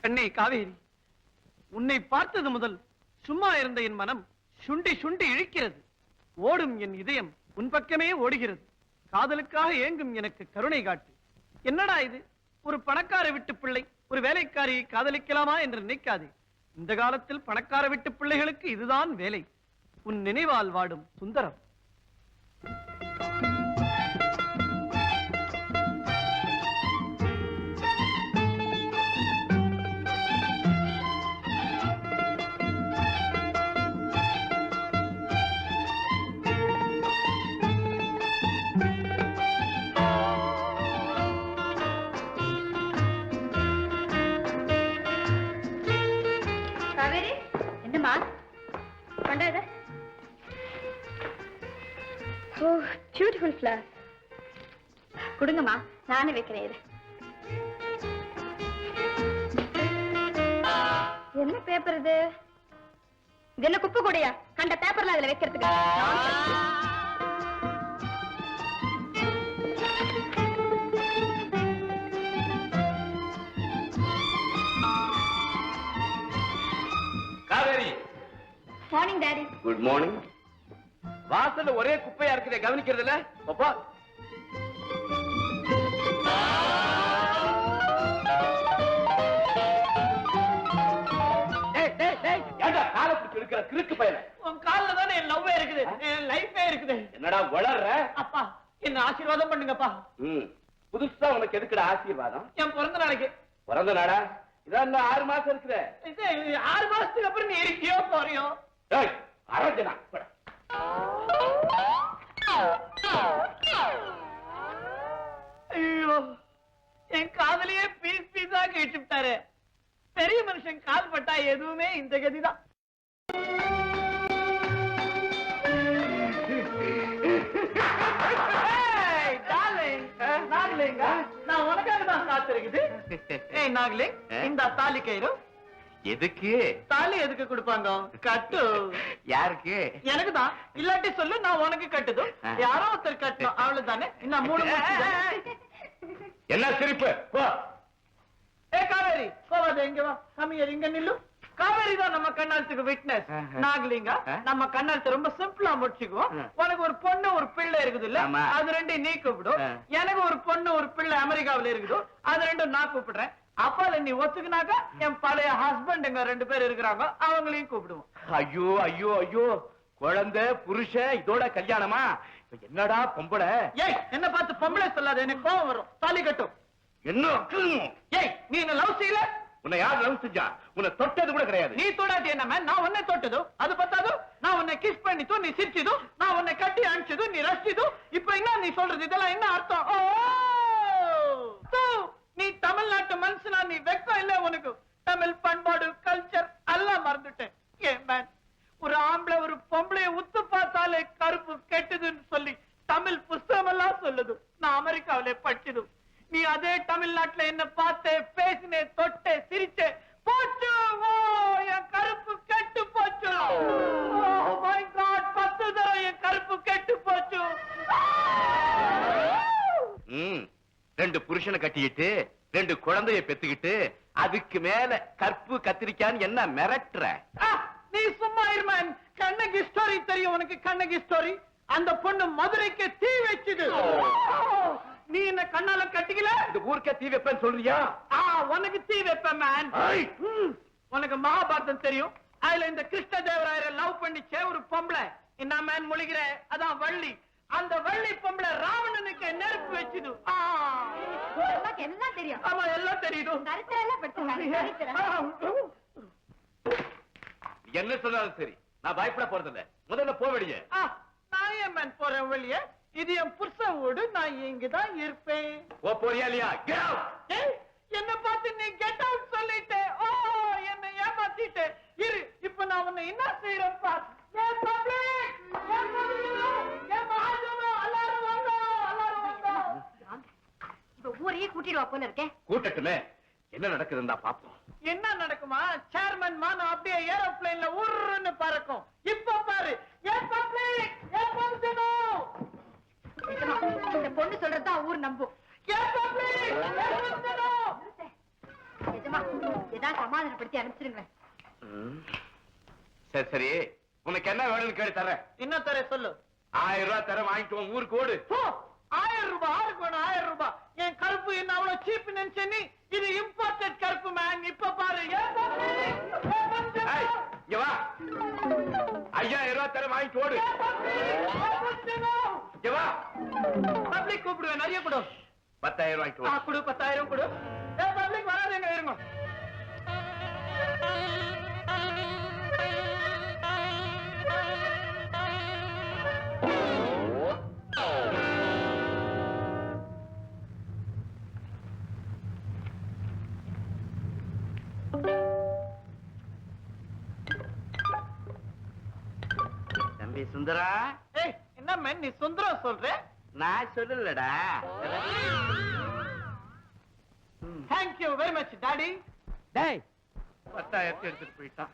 பெண்ணை காவேரி. உன்னை பார்த்தது முதல் சும்மா இருந்த என் மனம் சுண்டி சுண்டி இழுக்கிறது. ஓடும் என் இதயம் உன் பக்கமே ஓடுகிறது. காதலுக்காக ஏங்கும் எனக்கு கருணை காட்டு. என்னடா இது? ஒரு பணக்கார விட்டு பிள்ளை ஒரு வேலைக்காரியை காதலிக்கலாமா என்று நினைக்காதே. இந்த காலத்தில் பணக்கார விட்டு பிள்ளைகளுக்கு இதுதான் வேலை. உன் நினைவால் வாடும் சுந்தரம். பியூட்டிஃபுல் ஃபிளவர் கொடுங்கம்மா நானே வைக்கிறேன் என்ன பேப்பர் இது? இது என்ன குப்பை கூடையா? கண்ட பேப்பர்ல அதுல வைக்கிறதுக்கு. Kaveri. Morning daddy good morning வாசல்ல ஒரே குப்பையா இருக்குதே கவனிக்கிறது இல்ல? இழுக்கிற கிறுக்கு பயல? உன் கால்ல தானே என் லவ்வே இருக்குது? என் லைஃபே இருக்குது. என்னடா வளர்ற? அப்பா என்ன ஆசீர்வாதம் பண்ணுங்கப்பா. புதுசா உனக்கு எதுக்குடா ஆசீர்வாதம்? என் பிறந்த நாளைக்கு. பிறந்த நாடா இதான் ஆறு மாசம் இருக்குத. இது ஆறு மாசத்துக்கு அப்புறம் நீ இருக்கியோ போறியோ? அரஞ்சனா. ஐயோ என் காதலியே பீஸ் பீஸா கேட்டுட்டாரு பெரிய மனுஷன் கால் பட்டா எதுவுமே இந்த கதிதான். நான் உனக்காக தான் காத்திருக்குது. ஏய் நாகலிங் இந்த தாலி கயிறு எதுக்கு? தாலி எதுக்கு கொடுப்பாங்க? கட்டு. யாருக்கு? எனக்கு தான் இல்லாட்டி சொல்லு நான் உனக்கு கட்டுது. யாரோ ஒருத்தர் கட்டணும் அவ்வளவுதானே? இன்னும் மூணு. என்ன சிரிப்பு? போ ஏ காவேரி போவாத இங்க வா. கம்மியர் இங்க நில்லு. காவேரி தான் நம்ம கண்ணாலத்துக்கு விட்னஸ். நாகலிங்க? நம்ம கண்ணாலத்தை ரொம்ப சிம்பிளா முடிச்சுக்குவோம். உனக்கு ஒரு பொண்ணு ஒரு பிள்ளை இருக்குது இல்ல. அது ரெண்டும் நீ கூப்பிடும். எனக்கு ஒரு பொண்ணு ஒரு பிள்ளை அமெரிக்காவுல இருக்குது. அது ரெண்டும் நான் கூப்பிடுறேன். அப்பால நீ ஒத்துக்குனாக்கா என் பழைய ஹஸ்பண்டுங்க ரெண்டு பேர் இருக்கிறாங்க அவங்களையும் கூப்பிடுவோம். ஐயோ ஐயோ ஐயோ. குழந்தை புருஷன் இதோட கல்யாணமா? என்னடா பொம்பளை? ஏய் என்ன பார்த்து பொம்பளை சொல்லாத எனக்கு கோவம் வரும். தாலி கட்டும். என்ன ஏய் நீ என்ன லவ் செய்யல? உன்னை யார் லவ் செஞ்சா? உன்னை தொட்டது கூட கிடையாது. நீ தொடாட்டி என்ன man? நான் உன்னை தொட்டது அது பத்தாது நான் உன்னை கிஸ் பண்ணிட்டு நீ சிரிச்சது நான் உன்னை கட்டி அனுப்பிச்சது நீ ரசிச்சது இப்ப என்ன நீ சொல்றது? இதெல்லாம் என்ன அர்த்தம்? ஓ! தூ, நீ வெக்கம் இல்ல உனக்கு. தமிழ் பண்பாடு கல்ச்சர் எல்லாம் மறந்துட்டேன். ஏன் மேன் ஒரு ஆம்பளை ஒரு பொம்பளைய உத்து பார்த்தாலே கருப்பு கெட்டுதுன்னு சொல்லி தமிழ் புஸ்தகம் எல்லாம் சொல்லுது. நான் அமெரிக்காவில படிச்சது. நீ அதே தமிழ்நாட்டுல என்ன பார்த்தே பேசினே தொட்டே சிரிச்சே போச்சு ஓ என் கருப்பு கெட்டு போச்சு. Oh பத்து தடவை என் கருப்பு கெட்டு போச்சு. ரெண்டு புருஷனை கட்டிக்கிட்டு ரெண்டு குழந்தைய பெத்துக்கிட்டு அதுக்கு மேல கற்பு கத்திரிக்கான்னு என்ன மிரட்டுற? நீ சும்மா இருமன் கண்ணகி ஸ்டோரி தெரியும் உனக்கு கண்ணகி ஸ்டோரி அந்த பொண்ணு மதுரைக்கு தீ வச்சுது. நீ என்ன கண்ணால கட்டிக்கல? இந்த ஊருக்கே தீ வைப்பேன்னு சொல்றியா? உனக்கு தீ வைப்பேன் மேன்! உனக்கு மகாபாரதம் தெரியும். அதுல இந்த கிருஷ்ண தேவராயரை லவ் பண்ணிச்சே ஒரு பொம்பளை. என்ன மேன் முழுகிற அதான் வள்ளி. அந்த வள்ளி பொம்பளை உனக்கு எல்லாம் தெரியும்? ஆமா எல்லாம் தெரியுது. சரித்திரம் எல்லாம் படிச்சிருக்காங்க என்ன சொன்னாலும் சரி. நான் பயப்பட போறதில்ல. முதல்ல போ வெளியே. நான் ஏன் மேன் போறேன் வெளியே? இது என் புருஷன் வீடு நான் இங்கதான் இருப்பேன். போ போறியா இல்லையா? Get out! ஏய், என்ன பார்த்து நீ கெட் அவுட் சொல்லிட்டே. ஓ என்ன ஏமாத்திட்டே. இரு இப்ப நான் உன்னை என்ன செய்யறேன் பார் கூட்டிடுவா போல இருக்கேன் கூட்டட்டுமே என்ன நடக்குதுன்னு தான் பாப்போம் என்ன நடக்குமா? சேர்மன் மானம் அப்படியே ஏரோப்ளேன்ல உருன்னு பறக்கும். இப்ப பாரு. ஏன் public? ஏன் மகாஜனம்? நிஜமா, இந்த பொண்ணு சொல்றதுதான் ஊர் நம்பும் ஏன் public? ஏன் மகாஜனம்? நிஜமா ஏதாவது சமாதானப்படுத்தி அனுப்பிச்சிருங்க ம். சரி சரி. உனக்கு என்ன வேணும்னு கேட்டு தர்றேன். என்ன தர சொல்லு. ஆயிரம் ரூபாய் தர வாங்கிட்டு ஊருக்கு ஓடு. ஆயிரம் ரூபாய் வேணும் ஆயிரம் ரூபாய். என் கருப்பு என்ன அவ்வளவு சீப் நினைச்ச நீ? இது இம்போர்ட்டட் கருப்பு மேன் இப்ப பாரு. ஐயாயிரம் ரூபாய் தர வாங்கிட்டு ஓடு. பப்ளிக் கூப்பிடுவேன் நிறைய கொடு. பத்தாயிரம் ஓடு. கொடு பத்தாயிரம் கொடு. சுந்தரா? என்ன மேன் நீ சுந்தரம் சொல்ற? நான் சொல்லலடா. Thank you very much daddy டேய். பத்தாயிரத்தி எடுத்துட்டு போயிட்டான்.